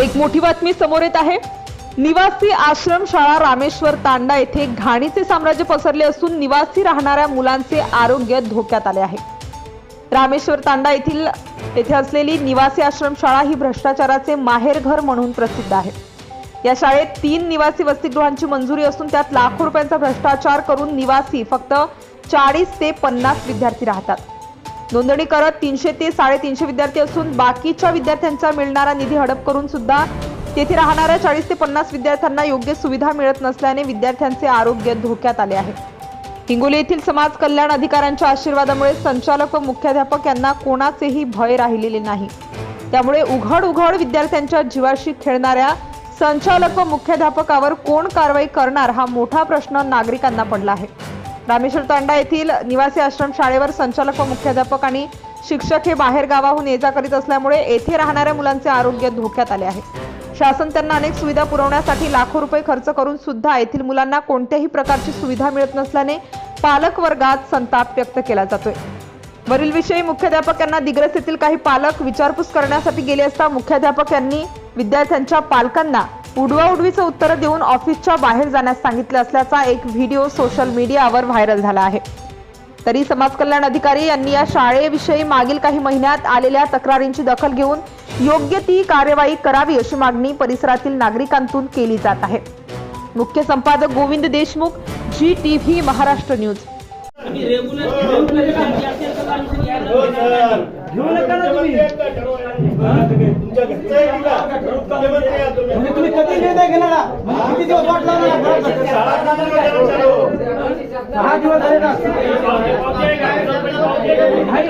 एक मोठी बातमी समोर येत आहे. निवासी आश्रमशाळा रामेश्वर तांडा येथे घाणीचे साम्राज्य पसरले असून निवासी राहणाऱ्या मुलांचे आरोग्य धोक्यात आले आहे. रामेश्वर तांडा येथील येथे असलेली निवासी आश्रमशाळा ही भ्रष्टाचाराचे माहेरघर म्हणून प्रसिद्ध आहे. या शाळेत तीन निवासी वसतिगृहांची मंजुरी असून त्यात लाखो रुपयांचा भ्रष्टाचार करून निवासी फक्त चाळीस ते पन्नास विद्यार्थी राहतात. नोंदणी करत तीनशे ते साडेतीनशे विद्यार्थी असून बाकीच्या विद्यार्थ्यांचा मिळणारा निधी हडप करून सुद्धा तेथे राहणाऱ्या चाळीस ते पन्नास विद्यार्थ्यांना योग्य सुविधा मिळत नसल्याने विद्यार्थ्यांचे आरोग्य धोक्यात आले आहे. हिंगोली येथील समाज कल्याण अधिकाऱ्यांच्या आशीर्वादामुळे संचालक व मुख्याध्यापक यांना कोणाचेही भय राहिलेले नाही. त्यामुळे उघड उघड विद्यार्थ्यांच्या जीवाशी खेळणाऱ्या संचालक व मुख्याध्यापकावर कोण कारवाई करणार हा मोठा प्रश्न नागरिकांना पडला आहे. रामेश्वर तांडा येथील निवासी आश्रम शाळेवर संचालक व मुख्याध्यापक आणि शिक्षक हे बाहेर गावाहून ये जा करीत असल्यामुळे येथे राहणाऱ्या मुलांचे आरोग्य धोक्यात आले आहे. शासन त्यांना अनेक सुविधा पुरवण्यासाठी लाखो रुपये खर्च करून सुद्धा येथील मुलांना कोणत्याही प्रकारची सुविधा मिळत नसल्याने पालक वर्गात संताप व्यक्त केला जातोय. वरील विषयी मुख्याध्यापक यांना दिग्रस येथील काही पालक विचारपूस करण्यासाठी गेले असता मुख्याध्यापक यांनी विद्यार्थ्यांच्या पालकांना उडवाउडवीचं उत्तर देऊन ऑफिसच्या बाहेर जाण्यास सांगितले असल्याचा एक व्हिडिओ सोशल मीडियावर व्हायरल झाला आहे. तरी समाज कल्याण अधिकारी यांनी या शाळेविषयी मागील काही महिन्यात आलेल्या तक्रारींची दखल घेऊन योग्य ती कार्यवाही करावी अशी मागणी परिसरातील नागरिकांतून केली जात आहे. मुख्य संपादक गोविंद देशमुख जी टीव्ही महाराष्ट्र न्यूज. घेऊ नका ना तुम्ही. तुम्ही. म्हणजे तुम्ही कधी निर्णय घेणार किती दिवस वाट दहा दिवस झाले ना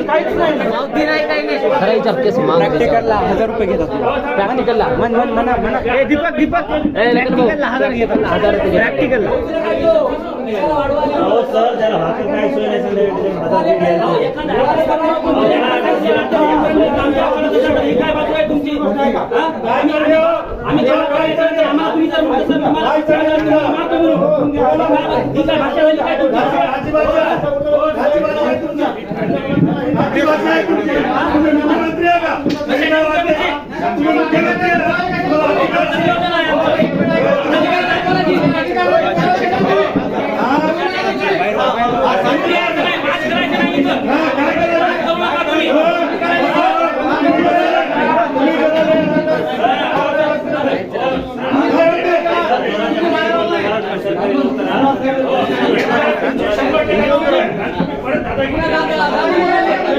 काहीच नाही प्रॅक्टिकलला हजार रुपये घेतात प्रॅक्टिकलला म्हण मन म्हणा म्हणा दीपक दीपक प्रॅक्टिकलला हजार घेतात हजार रुपये प्रॅक्टिकलला हे मुख्यमंत्री आहे का? तुम्ही काय वाटते? तुम्ही मुख्यमंत्री आहे का?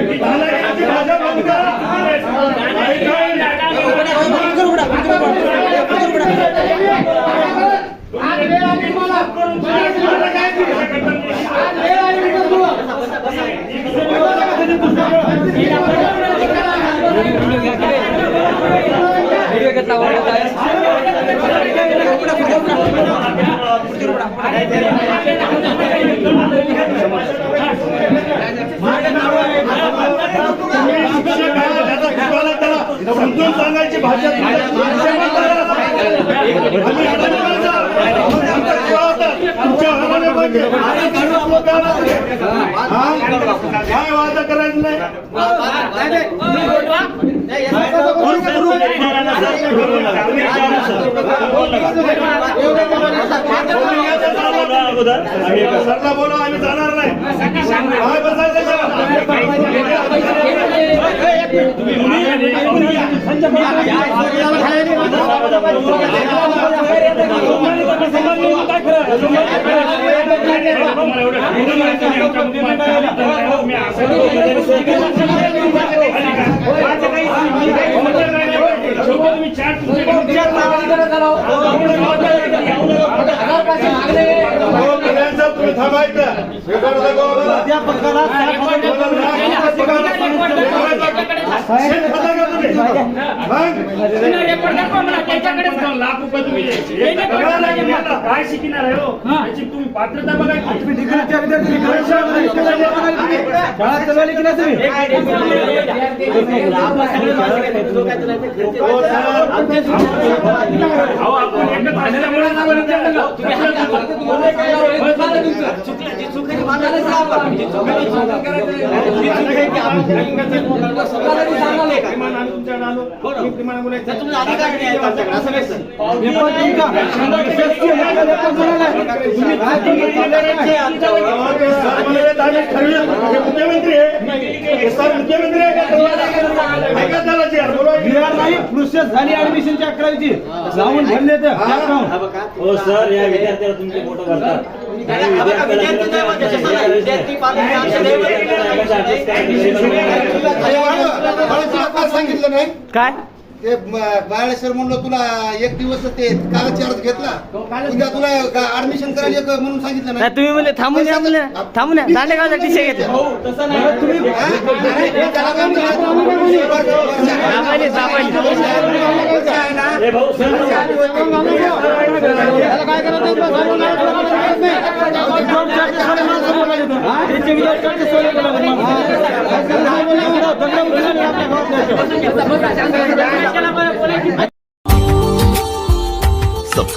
तुम्हाला अधिकार भाजप बंद समजून सांगायची भाषा. हा? काय वादा करायचं नाही सरला बोला आम्ही जाणार नाही काय बसायचं तुम्ही थांबायचं हे करू नको आम्हाला. अध्यापकाला सात हजार शेत खाता का तुम्ही? मग? लाख रुपये तुम्ही. बघा. काय शिकणार आहे हो? याची तुम्ही पात्रता तुम्ही तुम्ही. अहो आपण हे मुख्यमंत्री आहे हे सर मुख्यमंत्री आहे का ऐका त्याला जी यार, बोलवा. बिहार नाही प्रोसेस झाली ऍडमिशनची अकरावीची जाऊन भरले तर. हो. सर या विद्यार्थ्याला तुमचे फोटो करतात. हे काय? ते बाळेश्वर म्हणलो तुला एक दिवस ते कागद चार्ज घेतला उद्या तुला ऍडमिशन करायला एक म्हणून सांगितलं नाही तुम्ही म्हणले थांबून या म्हणले थांबून या दांडे गावचा टीशर्ट घेतला दाबायले दाबायले